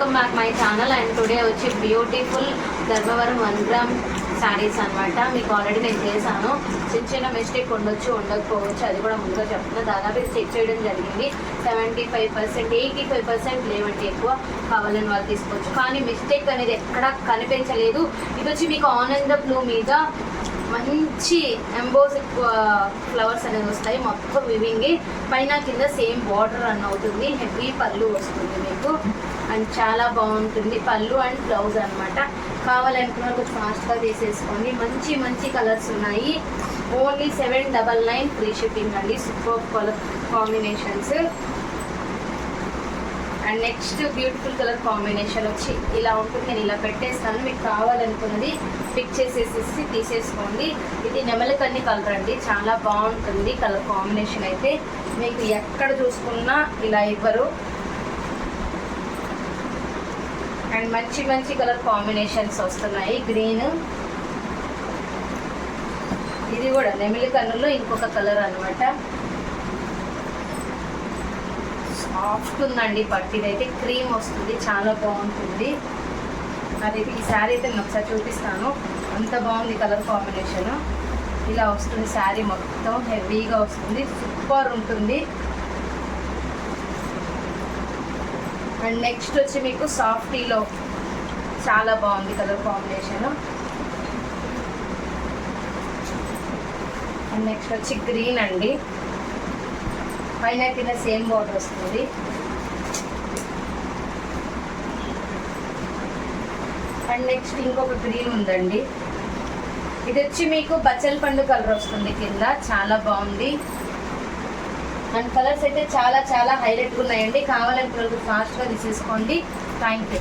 Welcome back my channel and today వచ్చి beautiful Dharmavaram one gram saris అన్నమాట. మీకు already నేను చేశాను. చిన్న చిన్న మిస్టేక్ ఉండొచ్చు ఉండకపోవచ్చు అది కూడా ముందుగా చెప్తున్నా. దాదాపు ఇది చెక్ చేయడం జరిగింది. Seventy five percent eighty five percent లేవంటే ఎక్కువ కావాలని వాళ్ళు తీసుకోవచ్చు. కానీ మిస్టేక్ అనేది ఎక్కడా కనిపించలేదు. ఇది వచ్చి మీకు ఆన్ అండ్ బ్లూ మీద మంచి ఎంబోస్ ఫ్లవర్స్ అనేది వస్తాయి. మొత్తం వివింగ్ పైన కింద సేమ్ బార్డర్ రన్ అవుతుంది. హెవీ పళ్ళు వస్తుంది మీకు. అండ్ చాలా బాగుంటుంది. పళ్ళు అండ్ బ్లౌజ్ అనమాట కావాలనుకున్న కొంచెం ఫాస్ట్గా తీసేసుకోండి. మంచి మంచి కలర్స్ ఉన్నాయి. Only seven double nine free shipping అండి. Super colour combinations and next beautiful colour combination వచ్చి ఇలా ఉంటుంది. నేను ఇలా పెట్టేస్తాను. మీకు కావాలనుకున్నది పిక్ చేసేసేసి తీసేసుకోండి. ఇది నెమలికన్ని కలర్ అండి చాలా బాగుంటుంది కలర్ కాంబినేషన్ అయితే. మీకు ఎక్కడ చూసుకున్నా ఇలా ఇవ్వరు. అండ్ మంచి మంచి కలర్ కాంబినేషన్స్ వస్తున్నాయి. గ్రీన్ ఇది కూడా నెమిలి కన్నుల్లో ఇంకొక కలర్ అన్నమాట. సాఫ్ట్ ఉందండి పట్టు ఇదైతే క్రీమ్ వస్తుంది చాలా బాగుంటుంది. అది ఈ శారీ అయితే నేను ఒకసారి చూపిస్తాను. అంత బాగుంది కలర్ కాంబినేషన్. ఇలా వస్తుంది శారీ మొత్తం హెవీగా వస్తుంది సూపర్ ఉంటుంది. అండ్ నెక్స్ట్ వచ్చి మీకు సాఫ్టీలో చాలా బాగుంది కలర్ కాంబినేషన్. అండ్ నెక్స్ట్ వచ్చి గ్రీన్ అండి. పైన కింద సేమ్ బార్డర్ వస్తుంది. అండ్ నెక్స్ట్ ఇంకొక గ్రీన్ ఉందండి. ఇది వచ్చి మీకు బచ్చల పండు కలర్ వస్తుంది కింద. చాలా బాగుంది. అండ్ కలర్స్ అయితే చాలా చాలా హైలైట్గా ఉన్నాయండి. కావాలనుకున్న ఫాస్ట్గా తీసేసుకోండి. Thank you.